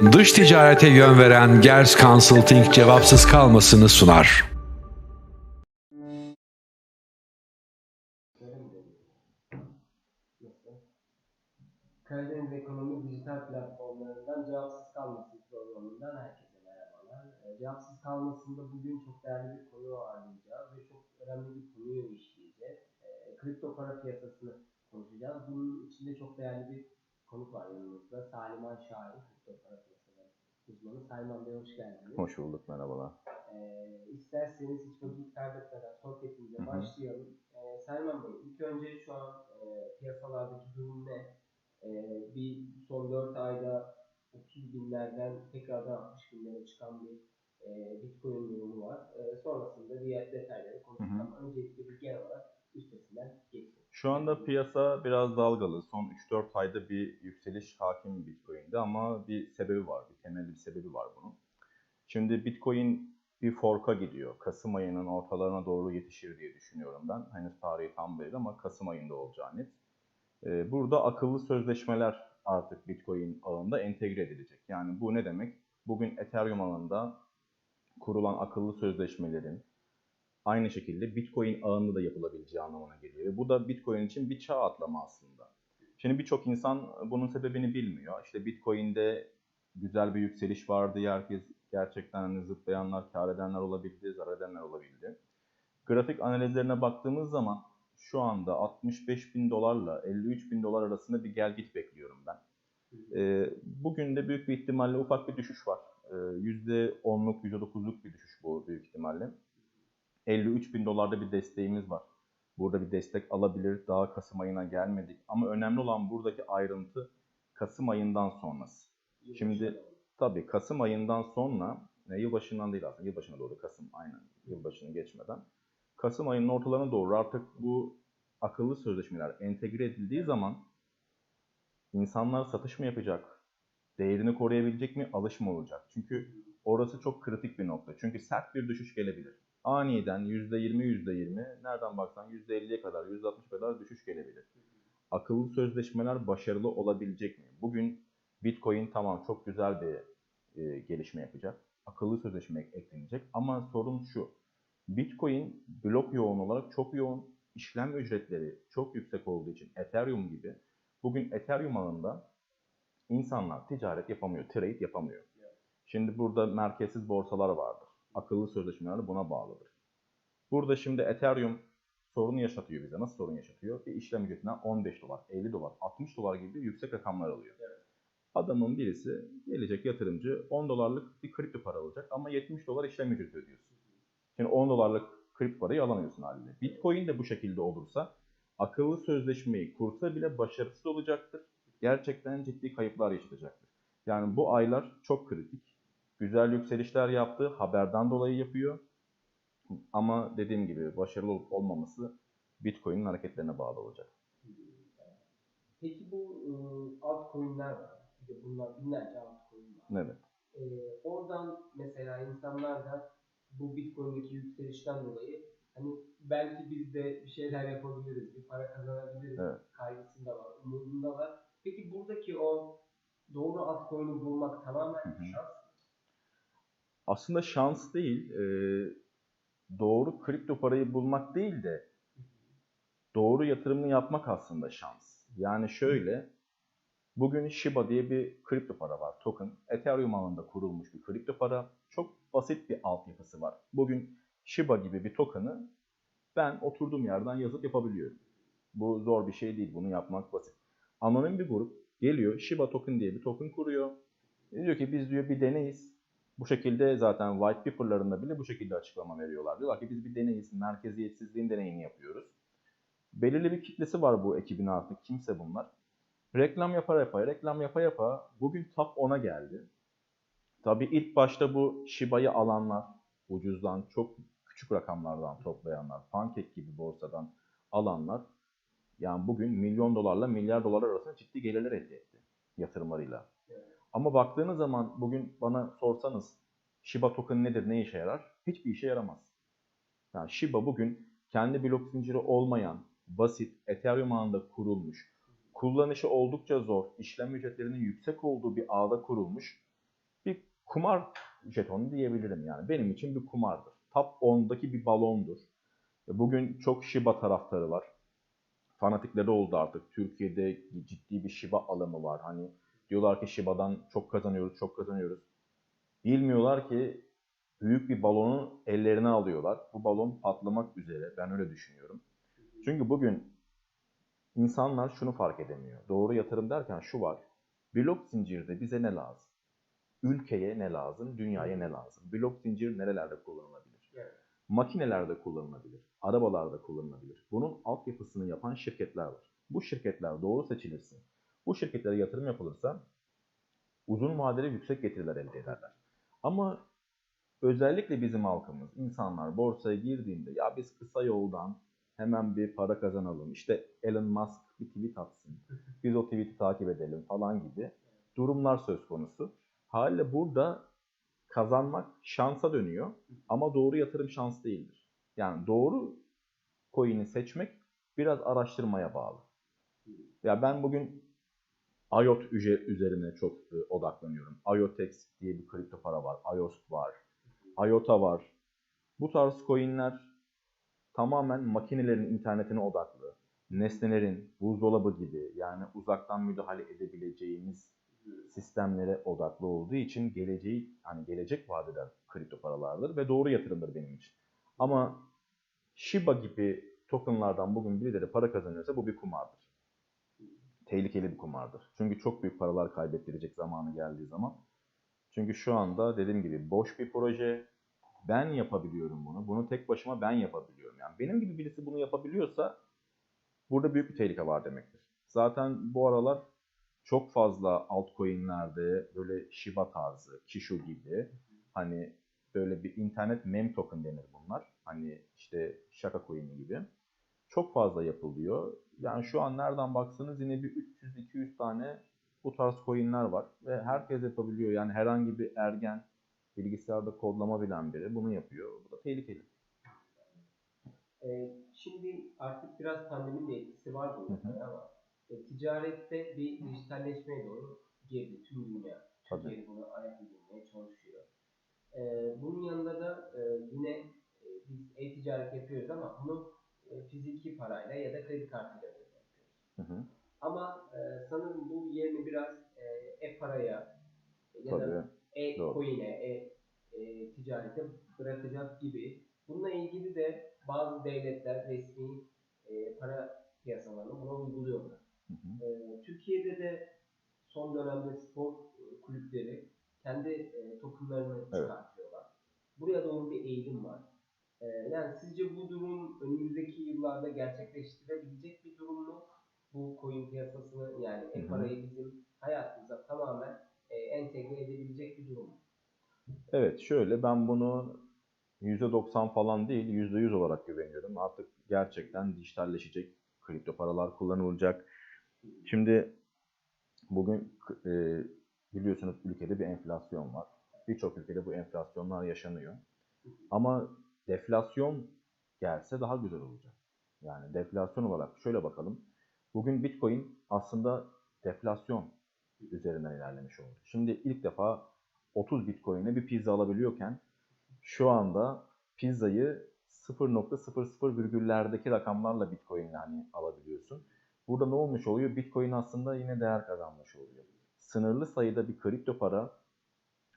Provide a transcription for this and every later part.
Dış ticarete yön veren Gers Consulting cevapsız kalmasını sunar. Karadeniz Ekonomi Dijital Platformlarından Cevapsız Kalmasın programından herkese merhabalar. Ee, Cevapsız Kalmasın'da bugün çok değerli bir konu ağırlayacağız ve çok önemli bir konuyu işleyeceğiz. Ee, kripto para piyasasını konuşacağız. Bunun içinde çok değerli bir konuk var yanımızda. Saliman Şahin, kripto para piyasaları uzmanı. Saliman Bey hoş geldiniz. Hoş bulduk merhabalar. Ee, isterseniz hiç vakit kaybetmeden sohbetimize başlayalım. Ee, Selman Bey, ilk önce şu an e, piyasalardaki durum ne? Ee, bir son 4 ayda 30 binlerden tekrardan 60 binlere çıkan bir e, Bitcoin durumu var. E, sonrasında diğer detayları ama öncelikle bir genel olarak üstesinden geçelim. Şu anda piyasa biraz dalgalı. Son 3-4 ayda bir yükseliş hakim Bitcoin'de ama bir sebebi var, bir temel bir sebebi var bunun. Şimdi Bitcoin bir fork'a gidiyor. Kasım ayının ortalarına doğru yetişir diye düşünüyorum ben. Henüz tarihi tam belli ama Kasım ayında olacağı net. Ee, Burada akıllı sözleşmeler artık Bitcoin ağında entegre edilecek. Yani bu ne demek? Bugün Ethereum ağında kurulan akıllı sözleşmelerin aynı şekilde Bitcoin ağında da yapılabileceği anlamına geliyor. Ve bu da Bitcoin için bir çağ atlama aslında. Şimdi birçok insan bunun sebebini bilmiyor. İşte Bitcoin'de güzel bir yükseliş vardı. Herkes gerçekten hani zıplayanlar, kar edenler olabildi, zarar edenler olabildi. Grafik analizlerine baktığımız zaman şu anda 65 bin dolarla 53 bin dolar arasında bir gel git bekliyorum ben. Ee, bugün de büyük bir ihtimalle ufak bir düşüş var. Ee, %10'luk, %9'luk bir düşüş bu büyük ihtimalle. 53 bin dolarda bir desteğimiz var. Burada bir destek alabilir. Daha Kasım ayına gelmedik. Ama önemli olan buradaki ayrıntı Kasım ayından sonrası. Şimdi tabii Kasım ayından sonra, e, yılbaşından değil aslında, yılbaşına doğru Kasım aynen, yılbaşını geçmeden. Kasım ayının ortalarına doğru artık bu akıllı sözleşmeler entegre edildiği zaman insanlar satış mı yapacak, değerini koruyabilecek mi, alış mı olacak? Çünkü orası çok kritik bir nokta. Çünkü sert bir düşüş gelebilir. Aniden %20, %20, nereden baksan %50'ye kadar, %60 kadar düşüş gelebilir. Akıllı sözleşmeler başarılı olabilecek mi? Bugün Bitcoin tamam çok güzel bir e, gelişme yapacak. Akıllı sözleşme eklenecek ama sorun şu. Bitcoin blok yoğun olarak çok yoğun. işlem ücretleri çok yüksek olduğu için Ethereum gibi bugün Ethereum ağında insanlar ticaret yapamıyor, trade yapamıyor. Şimdi burada merkezsiz borsalar vardır. Akıllı sözleşmeler de buna bağlıdır. Burada şimdi Ethereum sorun yaşatıyor bize. Nasıl sorun yaşatıyor? Bir işlem ücretinden 15 dolar, 50 dolar, 60 dolar gibi yüksek rakamlar alıyor. Adamın birisi gelecek yatırımcı 10 dolarlık bir kripto para alacak ama 70 dolar işlem ücreti ödüyorsun. Şimdi 10 dolarlık kripto parayı alamıyorsun haliyle. Bitcoin de bu şekilde olursa akıllı sözleşmeyi kursa bile başarısız olacaktır. Gerçekten ciddi kayıplar yaşatacaktır. Yani bu aylar çok kritik. Güzel yükselişler yaptı. Haberden dolayı yapıyor. Ama dediğim gibi başarılı olup olmaması Bitcoin'in hareketlerine bağlı olacak. Peki bu e, altcoin'ler var. De bunlar binlerce altcoin var. Evet. Ee, oradan mesela insanlar da bu Bitcoin'deki yükselişten dolayı hani belki biz de bir şeyler yapabiliriz, bir para kazanabiliriz Evet. kaygısında var, umudunda var. Peki buradaki o doğru altcoin'i bulmak tamamen Hı hı. şans. Aslında şans değil, e, doğru kripto parayı bulmak değil de doğru yatırımını yapmak aslında şans. Yani şöyle, bugün Shiba diye bir kripto para var, token. Ethereum ağında kurulmuş bir kripto para. Çok basit bir altyapısı var. Bugün Shiba gibi bir token'ı ben oturduğum yerden yazıp yapabiliyorum. Bu zor bir şey değil, bunu yapmak basit. Anonim bir grup geliyor, Shiba token diye bir token kuruyor. Diyor ki biz diyor bir deneyiz. Bu şekilde zaten white paper'larında bile bu şekilde açıklama veriyorlar. Diyorlar ki biz bir deneyiz, merkeziyetsizliğin deneyini yapıyoruz. Belirli bir kitlesi var bu ekibin artık. Kimse bunlar. Reklam yapa yapa, reklam yapa yapa bugün top 10'a geldi. Tabii ilk başta bu Shiba'yı alanlar, ucuzdan çok küçük rakamlardan toplayanlar, Pancake gibi borsadan alanlar yani bugün milyon dolarla milyar dolar arasında ciddi gelirler elde etti yatırımlarıyla. Ama baktığınız zaman bugün bana sorsanız Shiba token nedir, ne işe yarar? Hiçbir işe yaramaz. Yani Shiba bugün kendi blok zinciri olmayan, basit, Ethereum ağında kurulmuş, kullanışı oldukça zor, işlem ücretlerinin yüksek olduğu bir ağda kurulmuş bir kumar jetonu diyebilirim yani. Benim için bir kumardır. Top 10'daki bir balondur. Bugün çok Shiba taraftarı var. Fanatikleri oldu artık. Türkiye'de ciddi bir Shiba alımı var. Hani diyorlar ki Shiba'dan çok kazanıyoruz, çok kazanıyoruz. Bilmiyorlar ki büyük bir balonu ellerine alıyorlar. Bu balon patlamak üzere. Ben öyle düşünüyorum. Çünkü bugün insanlar şunu fark edemiyor. Doğru yatırım derken şu var. Blok zincirde bize ne lazım? Ülkeye ne lazım? Dünyaya ne lazım? Blok zincir nerelerde kullanılabilir? Evet. Makinelerde kullanılabilir. Arabalarda kullanılabilir. Bunun altyapısını yapan şirketler var. Bu şirketler doğru seçilirse, bu şirketlere yatırım yapılırsa uzun vadeli yüksek getiriler elde ederler. Ama özellikle bizim halkımız, insanlar borsaya girdiğinde ya biz kısa yoldan hemen bir para kazanalım. İşte Elon Musk bir tweet atsın. Biz o tweet'i takip edelim falan gibi durumlar söz konusu. Haliyle burada kazanmak şansa dönüyor ama doğru yatırım şans değildir. Yani doğru coin'i seçmek biraz araştırmaya bağlı. Ya ben bugün IOT üzerine çok e, odaklanıyorum. IOTEX diye bir kripto para var. IOST var. IOTA var. Bu tarz coin'ler tamamen makinelerin internetine odaklı. Nesnelerin, buzdolabı gibi yani uzaktan müdahale edebileceğimiz sistemlere odaklı olduğu için geleceği hani gelecek vaat kripto paralardır ve doğru yatırımdır benim için. Ama Shiba gibi tokenlardan bugün birileri para kazanıyorsa bu bir kumardır. Tehlikeli bir kumardır. Çünkü çok büyük paralar kaybettirecek zamanı geldiği zaman. Çünkü şu anda dediğim gibi boş bir proje. Ben yapabiliyorum bunu. Bunu tek başıma ben yapabiliyorum. Yani benim gibi birisi bunu yapabiliyorsa burada büyük bir tehlike var demektir. Zaten bu aralar çok fazla altcoin'lerde böyle Shiba tarzı, Kishu gibi hani böyle bir internet meme token denir bunlar. Hani işte şaka coin'i gibi. Çok fazla yapılıyor. Yani şu an nereden baksanız yine bir 300-200 tane bu tarz coin'ler var ve herkes yapabiliyor. Yani herhangi bir ergen bilgisayarda kodlama bilen biri bunu yapıyor. Bu da tehlikeli. Ee, şimdi artık biraz pandeminin de etkisi var bunun hı. ama e, ticarette bir dijitalleşmeye doğru girdi tüm dünya. Tabii. Türkiye buna ayak uydurmaya çalışıyor. Ee, bunun yanında da e, yine e, biz e-ticaret yapıyoruz ama bunu fiziki parayla ya da kredi kartıyla yapıyoruz. Ama e, sanırım bu yerini biraz e, e-paraya ya Tabii. da e-coin'e, e, e, ticarete bırakacak gibi. Bununla ilgili de bazı devletler resmi e, para piyasalarını buna uyguluyorlar. Hı hı. E, Türkiye'de de son dönemde spor e, kulüpleri kendi e, tokenlarını Evet. çıkartıyorlar. Buraya doğru bir eğilim var. E, yani sizce bu durum önümüzdeki yıllarda gerçekleştirebilecek bir durum mu? Bu coin piyasasını yani e-parayı bizim hayatımıza tamamen e, entegre edebilecek bir durum mu? Evet şöyle ben bunu %90 falan değil %100 olarak güveniyorum. Artık gerçekten dijitalleşecek kripto paralar kullanılacak. Şimdi bugün e, biliyorsunuz ülkede bir enflasyon var. Birçok ülkede bu enflasyonlar yaşanıyor. Ama deflasyon gelse daha güzel olacak. Yani deflasyon olarak şöyle bakalım. Bugün Bitcoin aslında deflasyon üzerinden ilerlemiş oldu. Şimdi ilk defa 30 Bitcoin'e bir pizza alabiliyorken şu anda pizzayı 0.00 virgüllerdeki rakamlarla Bitcoin'le hani alabiliyorsun. Burada ne olmuş oluyor? Bitcoin aslında yine değer kazanmış oluyor. Sınırlı sayıda bir kripto para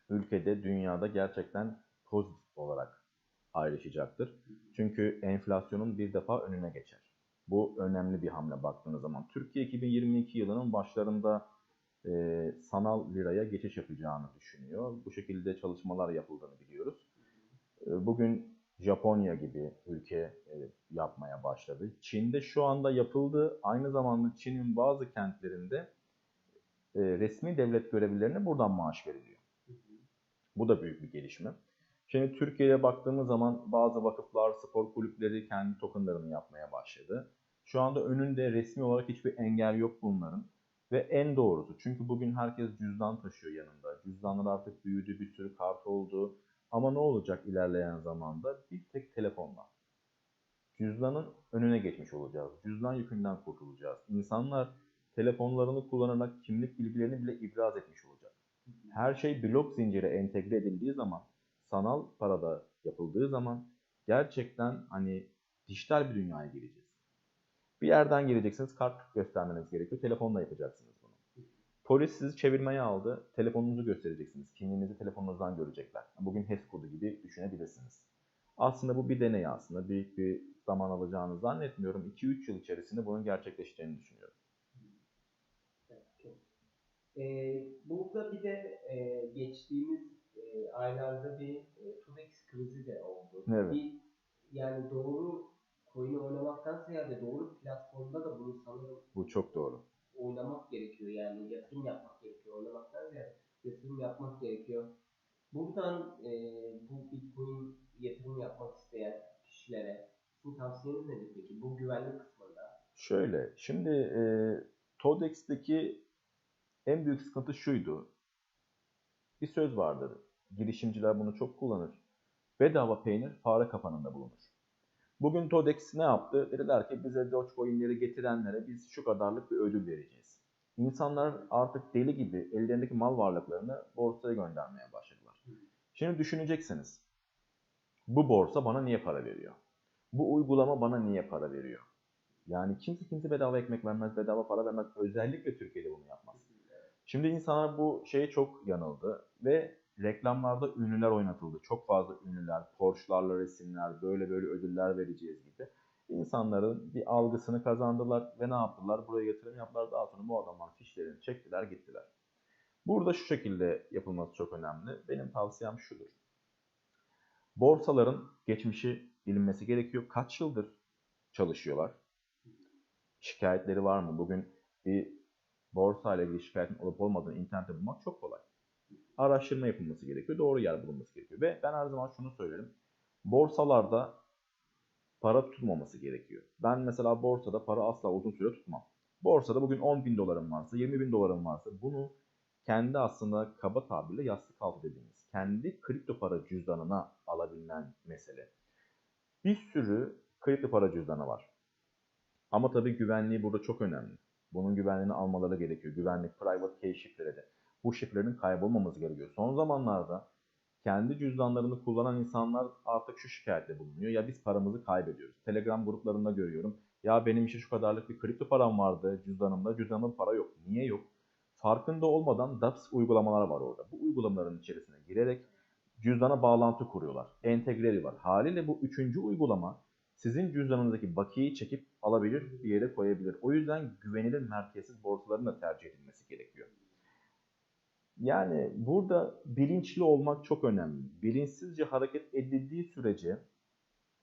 ülkede, dünyada gerçekten pozitif olarak ayrışacaktır. Çünkü enflasyonun bir defa önüne geçer. Bu önemli bir hamle baktığınız zaman. Türkiye 2022 yılının başlarında e, sanal liraya geçiş yapacağını düşünüyor. Bu şekilde çalışmalar yapıldığını biliyoruz. E, bugün Japonya gibi ülke e, yapmaya başladı. Çin'de şu anda yapıldı. Aynı zamanda Çin'in bazı kentlerinde e, resmi devlet görevlilerine buradan maaş veriliyor. Bu da büyük bir gelişme. Şimdi Türkiye'ye baktığımız zaman bazı vakıflar, spor kulüpleri kendi tokenlarını yapmaya başladı. Şu anda önünde resmi olarak hiçbir engel yok bunların. Ve en doğrusu çünkü bugün herkes cüzdan taşıyor yanında. Cüzdanlar artık büyüdü, bir sürü kart oldu. Ama ne olacak ilerleyen zamanda? Bir tek telefonla. Cüzdanın önüne geçmiş olacağız. Cüzdan yükünden kurtulacağız. İnsanlar telefonlarını kullanarak kimlik bilgilerini bile ibraz etmiş olacak. Her şey blok zincire entegre edildiği zaman, sanal parada yapıldığı zaman gerçekten hani dijital bir dünyaya gireceğiz. Bir yerden gireceksiniz, kart göstermeniz gerekiyor. Telefonla yapacaksınız bunu. Polis sizi çevirmeye aldı. Telefonunuzu göstereceksiniz. Kimliğinizi telefonunuzdan görecekler. Bugün HES kodu gibi düşünebilirsiniz. Aslında bu bir deney aslında. Büyük bir zaman alacağını zannetmiyorum. 2-3 yıl içerisinde bunun gerçekleşeceğini düşünüyorum. Evet. Ee, burada bir de e, geçtiğimiz e, aylarda bir e, Tudex krizi de oldu. Evet. Bir, yani doğru coin'i oynamaktan ziyade doğru platformda da bunu sanırım Bu çok doğru. oynamak gerekiyor. Yani yatırım yapmak gerekiyor. Oynamaktan ziyade yatırım yapmak gerekiyor. Buradan e, bu Bitcoin yatırım yapmak isteyen kişilere sizin tavsiyeniz nedir peki? Bu güvenlik kısmında. Şöyle, şimdi e, Todex'teki en büyük sıkıntı şuydu. Bir söz vardır. Girişimciler bunu çok kullanır. Bedava peynir fare kapanında bulunur. Bugün Todex ne yaptı? Dediler ki bize Dogecoin'leri getirenlere biz şu kadarlık bir ödül vereceğiz. İnsanlar artık deli gibi ellerindeki mal varlıklarını borsaya göndermeye başladılar. Şimdi düşüneceksiniz. Bu borsa bana niye para veriyor? Bu uygulama bana niye para veriyor? Yani kimse kimse bedava ekmek vermez, bedava para vermez. Özellikle Türkiye'de bunu yapmaz. Şimdi insanlar bu şeye çok yanıldı ve reklamlarda ünlüler oynatıldı. Çok fazla ünlüler, Porsche'larla resimler, böyle böyle ödüller vereceğiz gibi. İnsanların bir algısını kazandılar ve ne yaptılar? Buraya yatırım yaptılar. Daha sonra bu adamlar fişlerini çektiler, gittiler. Burada şu şekilde yapılması çok önemli. Benim tavsiyem şudur. Borsaların geçmişi bilinmesi gerekiyor. Kaç yıldır çalışıyorlar? Şikayetleri var mı? Bugün bir borsa ile ilgili şikayetin olup olmadığını internette bulmak çok kolay. Araştırma yapılması gerekiyor. Doğru yer bulunması gerekiyor. Ve ben her zaman şunu söylerim. Borsalarda para tutulmaması gerekiyor. Ben mesela borsada para asla uzun süre tutmam. Borsada bugün 10 bin dolarım varsa, 20 bin dolarım varsa bunu kendi aslında kaba tabirle yastık altı dediğimiz, kendi kripto para cüzdanına alabilen mesele. Bir sürü kripto para cüzdanı var. Ama tabii güvenliği burada çok önemli. Bunun güvenliğini almaları gerekiyor. Güvenlik, private key şifreleri. Bu şifrelerin kaybolmaması gerekiyor. Son zamanlarda kendi cüzdanlarını kullanan insanlar artık şu şikayette bulunuyor. Ya biz paramızı kaybediyoruz. Telegram gruplarında görüyorum. Ya benim işte şu kadarlık bir kripto param vardı cüzdanımda. Cüzdanımda para yok. Niye yok? Farkında olmadan DApps uygulamalar var orada. Bu uygulamaların içerisine girerek cüzdana bağlantı kuruyorlar. Entegre ediyorlar. Haliyle bu üçüncü uygulama sizin cüzdanınızdaki bakiyeyi çekip alabilir, bir yere koyabilir. O yüzden güvenilir merkezsiz borsaların da tercih edilmesi gerekiyor. Yani burada bilinçli olmak çok önemli. Bilinçsizce hareket edildiği sürece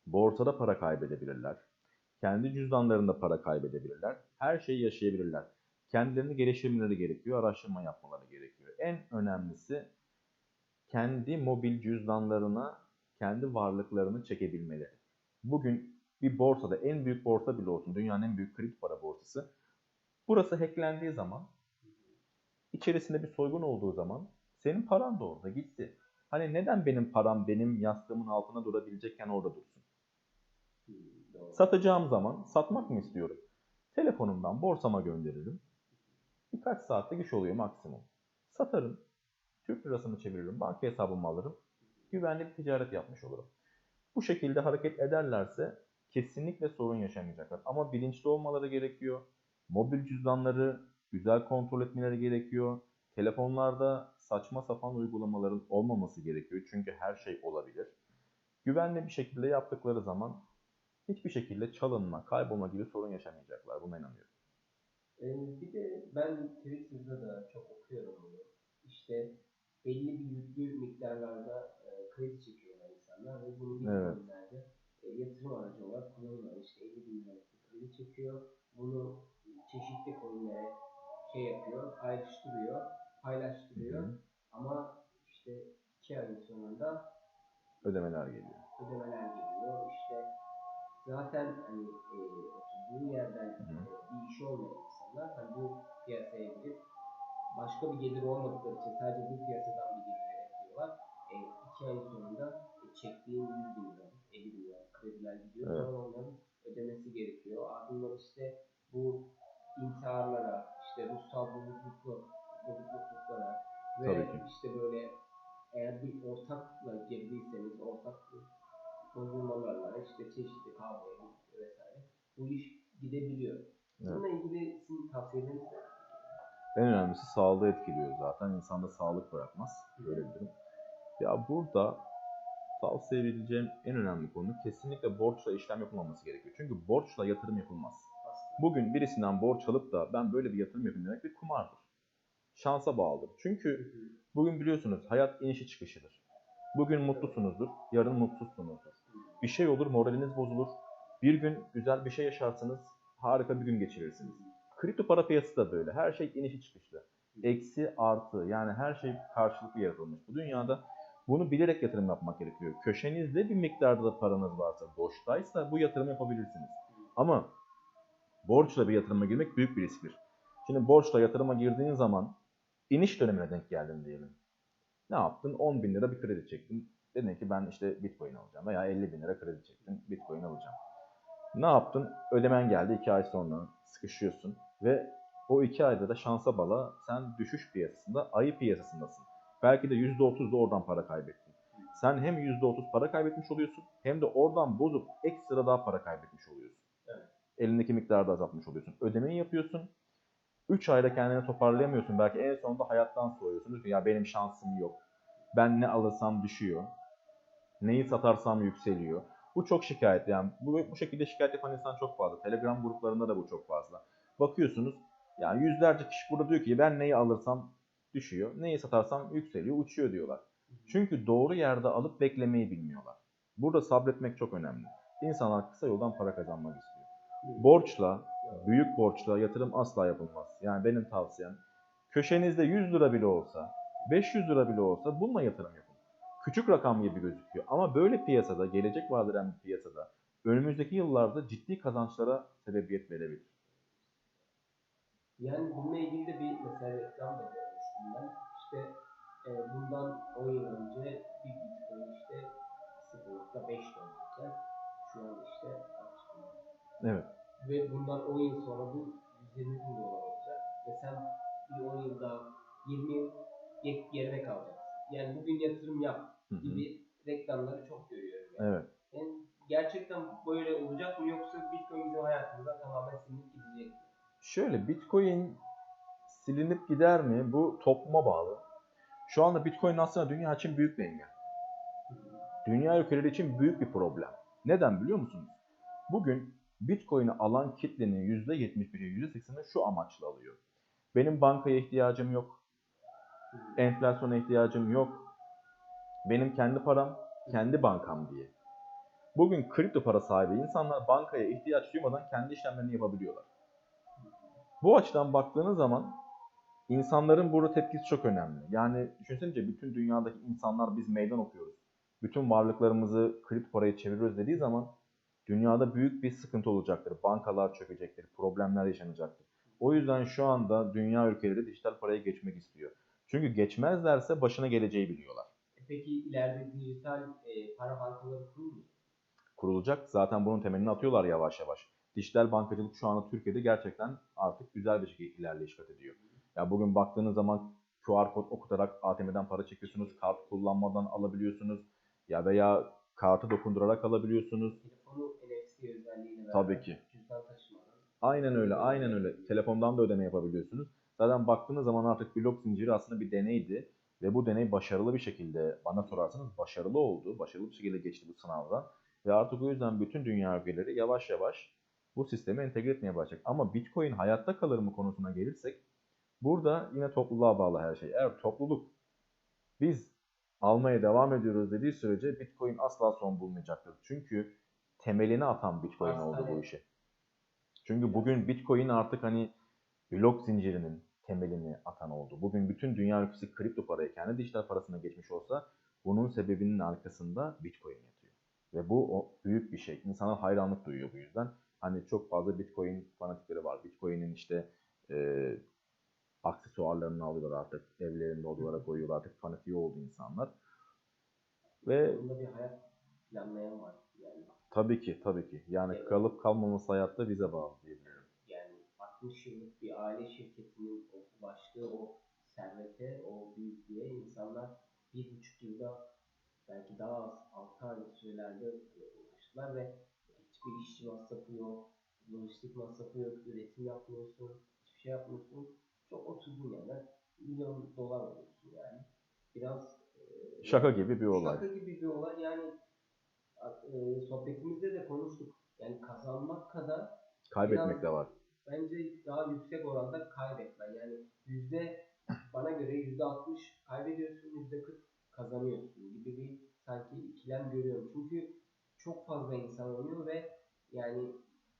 borsada para kaybedebilirler. Kendi cüzdanlarında para kaybedebilirler. Her şeyi yaşayabilirler. Kendilerini geliştirmeleri gerekiyor, araştırma yapmaları gerekiyor. En önemlisi kendi mobil cüzdanlarına kendi varlıklarını çekebilmeleri. Bugün bir borsada en büyük borsa bile olsun, dünyanın en büyük kripto para borsası. Burası hacklendiği zaman, içerisinde bir soygun olduğu zaman senin paran da orada gitti. Hani neden benim param benim yastığımın altına durabilecekken orada dursun? Satacağım zaman satmak mı istiyorum? Telefonumdan borsama gönderirim. Birkaç saatlik iş oluyor maksimum. Satarım. Türk lirasını çeviririm. Banka hesabımı alırım. Güvenli bir ticaret yapmış olurum. Bu şekilde hareket ederlerse kesinlikle sorun yaşamayacaklar. Ama bilinçli olmaları gerekiyor. Mobil cüzdanları güzel kontrol etmeleri gerekiyor. Telefonlarda saçma sapan uygulamaların olmaması gerekiyor. Çünkü her şey olabilir. Güvenli bir şekilde yaptıkları zaman hiçbir şekilde çalınma, kaybolma gibi sorun yaşamayacaklar. Buna inanıyorum. Ee, bir de ben Twitter'da da çok okuyorum bunu. İşte belli bir yüklü miktarlarda e, kredi çekiyorlar insanlar ve bunu Evet. Bitcoin'lerde e, yatırım aracı olarak kullanıyorlar. İşte 50 bin liralık kredi çekiyor. Bunu çeşitli coinlere şey yapıyor, ayrıştırıyor, paylaştırıyor. Hı hı. Ama işte iki ayın sonunda Ödemeler geliyor. ödemeler geliyor. İşte zaten hani e, oturduğu yerden Hı hı. e, bir işi olmayan insanlar hani bu piyasaya girip başka bir gelir olmadıkları için sadece bu piyasadan bir gelir elde ediyorlar. E, iki ayın sonunda e, çektiğin 100 bin lira, 50 bin lira krediler gidiyor. Evet. Sonra onların ödemesi gerekiyor. Ardından işte bu intiharlara, işte ruhsal bozukluklu, bozukluklara, Ve Tabii ki. işte böyle eğer bir ortakla girdiyseniz ortak bozulmalarla işte çeşitli kavga vesaire bu iş gidebiliyor. Bununla ilgili sizin tavsiyeleriniz ne? En önemlisi sağlığı etkiliyor zaten. İnsanda sağlık bırakmaz. Böyle bir durum. Ya burada tavsiye edeceğim en önemli konu kesinlikle borçla işlem yapılmaması gerekiyor. Çünkü borçla yatırım yapılmaz. Bugün birisinden borç alıp da ben böyle bir yatırım yapayım demek bir kumardır. Şansa bağlıdır. Çünkü bugün biliyorsunuz hayat inişi çıkışıdır. Bugün mutlusunuzdur, yarın mutsuzsunuzdur. Bir şey olur, moraliniz bozulur. Bir gün güzel bir şey yaşarsınız, harika bir gün geçirirsiniz. Kripto para piyasası da böyle. Her şey inişi çıkışlı. Eksi artı yani her şey karşılıklı yaratılmış. Bu dünyada bunu bilerek yatırım yapmak gerekiyor. Köşenizde bir miktarda da paranız varsa, boştaysa bu yatırım yapabilirsiniz. Ama borçla bir yatırıma girmek büyük bir risktir. Şimdi borçla yatırıma girdiğin zaman iniş dönemine denk geldin diyelim. Ne yaptın? 10 bin lira bir kredi çektin. Dedin ki ben işte bitcoin alacağım veya 50 bin lira kredi çektin. Bitcoin alacağım. Ne yaptın? Ödemen geldi 2 ay sonra sıkışıyorsun ve o 2 ayda da şansa bala sen düşüş piyasasında, ayı piyasasındasın. Belki de %30 da oradan para kaybettin. Sen hem %30 para kaybetmiş oluyorsun hem de oradan bozup ekstra daha para kaybetmiş oluyorsun. Elindeki miktarı da azaltmış oluyorsun. Ödemeyi yapıyorsun. 3 ayda kendini toparlayamıyorsun. Belki en sonunda hayattan soğuyorsun. Diyorsun Ya benim şansım yok. Ben ne alırsam düşüyor. Neyi satarsam yükseliyor. Bu çok şikayet yani. Bu, bu şekilde şikayet yapan insan çok fazla. Telegram gruplarında da bu çok fazla. Bakıyorsunuz yani yüzlerce kişi burada diyor ki ben neyi alırsam düşüyor. Neyi satarsam yükseliyor, uçuyor diyorlar. Çünkü doğru yerde alıp beklemeyi bilmiyorlar. Burada sabretmek çok önemli. İnsanlar kısa yoldan para kazanmak istiyor. Borçla, büyük borçla yatırım asla yapılmaz. Yani benim tavsiyem köşenizde 100 lira bile olsa, 500 lira bile olsa bununla yatırım yapın. Küçük rakam gibi gözüküyor ama böyle piyasada, gelecek vaat bir piyasada önümüzdeki yıllarda ciddi kazançlara sebebiyet verebilir. Yani bununla ilgili de bir mesela reklam da görmüştüm ben. İşte e, bundan 10 yıl önce bir bitcoin işte 0.5 dolarken şu an işte? Evet. Ve bundan 10 yıl sonra bu 120 bin dolar olacak. Ve sen bir 10 yılda 20 yıl ge- geride kalacaksın. Yani bugün yatırım yap gibi reklamları çok görüyorum. Yani. Evet. Yani gerçekten böyle olacak mı yoksa Bitcoin bizim hayatımızdan tamamen silinip gidecek mi? Şöyle Bitcoin silinip gider mi? Bu topluma bağlı. Şu anda Bitcoin aslında dünya için büyük bir engel. Dünya ülkeleri için büyük bir problem. Neden biliyor musunuz? Bugün Bitcoin'i alan kitlenin %75'i %80'i şu amaçla alıyor. Benim bankaya ihtiyacım yok. Enflasyona ihtiyacım yok. Benim kendi param, kendi bankam diye. Bugün kripto para sahibi insanlar bankaya ihtiyaç duymadan kendi işlemlerini yapabiliyorlar. Bu açıdan baktığınız zaman insanların burada tepkisi çok önemli. Yani düşünsenize bütün dünyadaki insanlar biz meydan okuyoruz. Bütün varlıklarımızı kripto paraya çeviriyoruz dediği zaman dünyada büyük bir sıkıntı olacaktır. Bankalar çökecektir, problemler yaşanacaktır. O yüzden şu anda dünya ülkeleri dijital paraya geçmek istiyor. Çünkü geçmezlerse başına geleceği biliyorlar. E Peki ileride dijital e, para bankaları kurulur mu? kurulacak. Zaten bunun temelini atıyorlar yavaş yavaş. Dijital bankacılık şu anda Türkiye'de gerçekten artık güzel bir şekilde ilerleyiş kat ediyor. Ya bugün baktığınız zaman QR kod okutarak ATM'den para çekiyorsunuz, kart kullanmadan alabiliyorsunuz ya veya kartı dokundurarak alabiliyorsunuz. Telefonu NFC özelliğiyle beraber Tabii ki. cüzdan taşımadan. Aynen öyle, aynen öyle. Telefondan da ödeme yapabiliyorsunuz. Zaten baktığınız zaman artık blok zinciri aslında bir deneydi. Ve bu deney başarılı bir şekilde, bana sorarsanız başarılı oldu. Başarılı bir şekilde geçti bu sınavdan. Ve artık o yüzden bütün dünya ülkeleri yavaş yavaş bu sisteme entegre etmeye başlayacak. Ama Bitcoin hayatta kalır mı konusuna gelirsek, burada yine topluluğa bağlı her şey. Eğer topluluk biz almaya devam ediyoruz dediği sürece Bitcoin asla son bulmayacaktır. Çünkü temelini atan Bitcoin oldu bu işe. Çünkü bugün Bitcoin artık hani blok zincirinin temelini atan oldu. Bugün bütün dünya ülkesi kripto paraya kendi dijital parasına geçmiş olsa bunun sebebinin arkasında Bitcoin yatıyor. Ve bu o büyük bir şey. İnsanlar hayranlık duyuyor bu yüzden. Hani çok fazla Bitcoin fanatikleri var. Bitcoin'in işte e, aksesuarlarını alıyorlar artık. Evlerinde odalara koyuyorlar artık. Fanatiği oldu insanlar. Ve Bunda bir hayat planlayan var. Yani tabii ki tabii ki. Yani Evet. kalıp kalmaması hayatta bize bağlı diyebilirim. yani 60 yıllık bir aile şirketinin o ulaştığı o servete, o büyüklüğe insanlar bir buçuk yılda belki daha az, altı aylık sürelerde ulaştılar ve hiçbir işçi masrafı yok, lojistik masrafı yok, üretim yapmıyorsun, hiçbir şey yapmıyorsun. Çok oturduğun yerden milyon dolar alıyorsun yani. Biraz Şaka gibi bir olay. Şaka gibi bir olay yani e, sohbetimizde de konuştuk. Yani kazanmak kadar Kaybetmek de var. bence daha yüksek oranda kaybetmen. Yani yüzde bana göre yüzde 60 kaybediyorsun, yüzde 40 kazanıyorsun gibi bir sanki ikilem görüyorum. Çünkü çok fazla insan oynuyor ve yani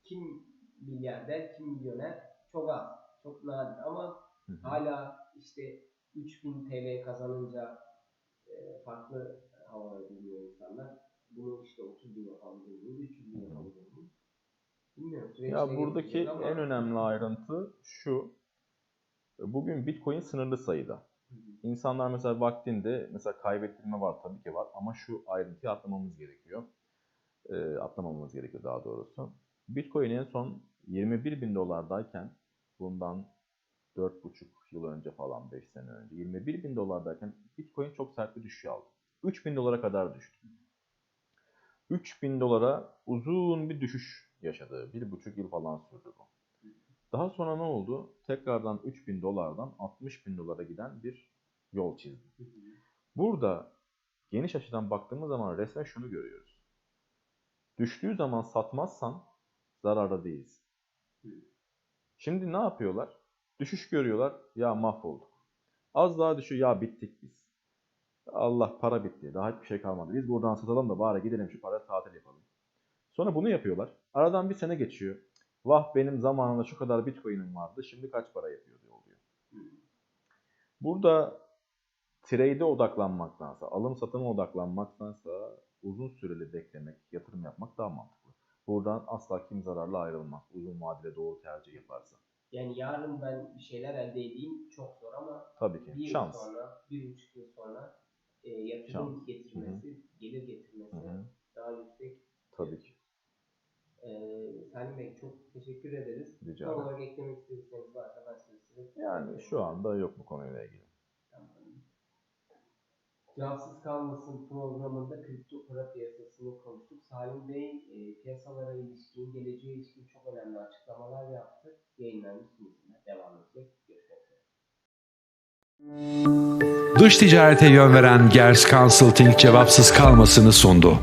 kim milyarder, kim milyoner çok az, çok nadir ama Hı hı. hala işte 3000 TL kazanınca e, farklı havalara buluyor insanlar. Bunu işte 30 bin yapabilir miyim, 300 bin? Bilmiyorum. süreçte Ya buradaki ama- en önemli ayrıntı şu. Bugün Bitcoin sınırlı sayıda. İnsanlar mesela vaktinde mesela kaybettirme var tabii ki var ama şu ayrıntıyı atlamamız gerekiyor. Ee, atlamamamız gerekiyor daha doğrusu. Bitcoin en son 21 bin dolardayken bundan 4,5 yıl önce falan 5 sene önce 21 bin dolardayken Bitcoin çok sert bir düşüş aldı. 3 bin dolara kadar düştü. 3 bin dolara uzun bir düşüş yaşadı. 1,5 yıl falan sürdü bu. Daha sonra ne oldu? Tekrardan 3 bin dolardan 60 bin dolara giden bir yol çizdi. Burada geniş açıdan baktığımız zaman resmen şunu görüyoruz. Düştüğü zaman satmazsan zararda değiliz. Hı. Şimdi ne yapıyorlar? Düşüş görüyorlar. Ya mahvolduk. Az daha düşüyor. Ya bittik biz. Allah para bitti. Daha hiçbir şey kalmadı. Biz buradan satalım da bari gidelim şu para tatil yapalım. Sonra bunu yapıyorlar. Aradan bir sene geçiyor. Vah benim zamanında şu kadar bitcoin'im vardı. Şimdi kaç para yapıyor diye oluyor. Burada trade'e odaklanmaktansa, alım satıma odaklanmaktansa uzun süreli beklemek, yatırım yapmak daha mantıklı. Buradan asla kim zararlı ayrılmaz. Uzun vadede doğru tercih yaparsa. Yani yarın ben bir şeyler elde edeyim çok zor ama Tabii ki. bir yıl Şans. sonra, bir buçuk yıl sonra e, yatırım Şans. getirmesi, gelir getirmesi Hı hı. daha yüksek. Tabii ki. E, Salim Bey çok teşekkür ederiz. Rica Son ederim. olarak eklemek istedikleriniz varsa ben size Yani şu anda yok bu konuyla ilgili. Cevapsız kalmasın programında kripto para piyasasını konuştuk. Salim Bey e, piyasalara ilişkin, geleceğe ilişkin çok önemli açıklamalar yaptı. Yayınlarımız sunucuna devam edecek. Görüşmek üzere. Dış ticarete yön veren Gers Consulting cevapsız kalmasını sundu.